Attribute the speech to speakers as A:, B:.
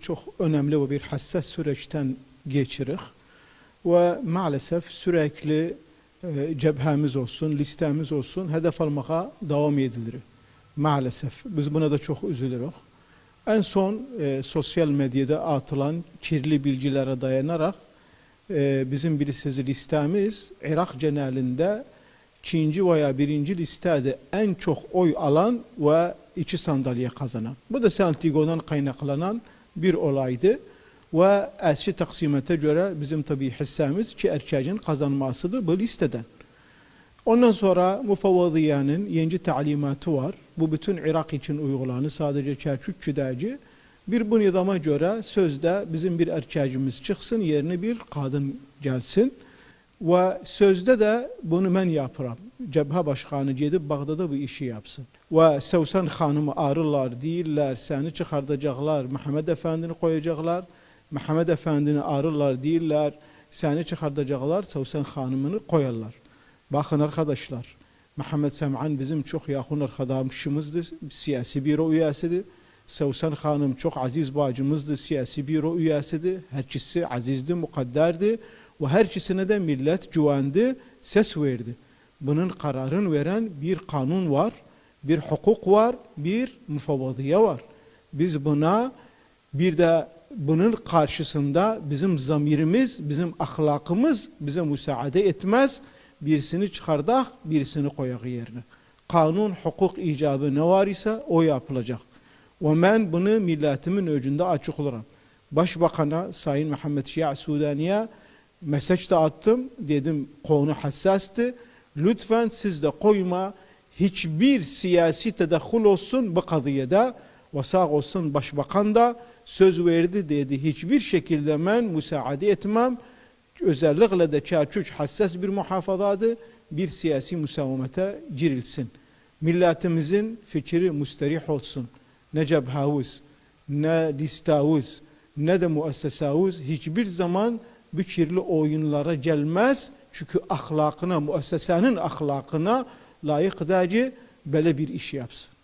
A: çok önemli ve bir hassas süreçten geçirik ve maalesef sürekli e, cephemiz olsun, listemiz olsun hedef almaya devam edilir. Maalesef biz buna da çok üzülürüz. En son e, sosyal medyada atılan kirli bilgilere dayanarak e, bizim bilirsiniz listemiz Irak genelinde ikinci veya birinci listede en çok oy alan ve iki sandalye kazanan. Bu da Santiago'dan kaynaklanan bir olaydı. Ve eski taksimete göre bizim tabi hissemiz ki erkeğin kazanmasıdır bu listeden. Ondan sonra Mufavvadiye'nin yeni talimatı var. Bu bütün Irak için uygulanır. Sadece Kerkükçü'deki. Bir bu nizama göre sözde bizim bir erkeğimiz çıksın yerine bir kadın gelsin. Ve sözde de bunu ben yaparım. Cebhe başkanı gidip Bağdada bu işi yapsın. Ve Sevsan hanımı arırlar değiller, seni çıkartacaklar, Mehmet Efendi'ni koyacaklar. Mehmet Efendi'ni arırlar değiller, seni çıkartacaklar, Sevsan hanımını koyarlar. Bakın arkadaşlar, Mehmet Sem'an bizim çok yakın arkadaşımızdı, siyasi büro üyesidir. Sevsan Hanım çok aziz bacımızdı, siyasi büro üyesidir. Herkesi azizdi, mukadderdi ve herkesine de millet güvendi, ses verdi. Bunun kararını veren bir kanun var, bir hukuk var, bir mufavvadiye var. Biz buna bir de bunun karşısında bizim zamirimiz, bizim ahlakımız bize müsaade etmez. Birisini çıkardak, birisini koyak yerine. Kanun, hukuk icabı ne var ise o yapılacak. Ve ben bunu milletimin öcünde açıklarım. Başbakan'a Sayın Muhammed Şia Sudani'ye mesaj da attım. Dedim konu hassastı. Lütfen siz de koyma hiçbir siyasi tedakhul olsun bu kadıyada ve olsun başbakan da söz verdi dedi. Hiçbir şekilde ben müsaade etmem. Özellikle de Çerçüç hassas bir muhafazadı. Bir siyasi musavamete girilsin. Milletimizin fikri müsterih olsun. Ne cebhavuz, ne listavuz, ne de müessesavuz hiçbir zaman bu kirli oyunlara gelmez. Çünkü ahlakına, müessesenin ahlakına layık derece böyle bir iş yapsın.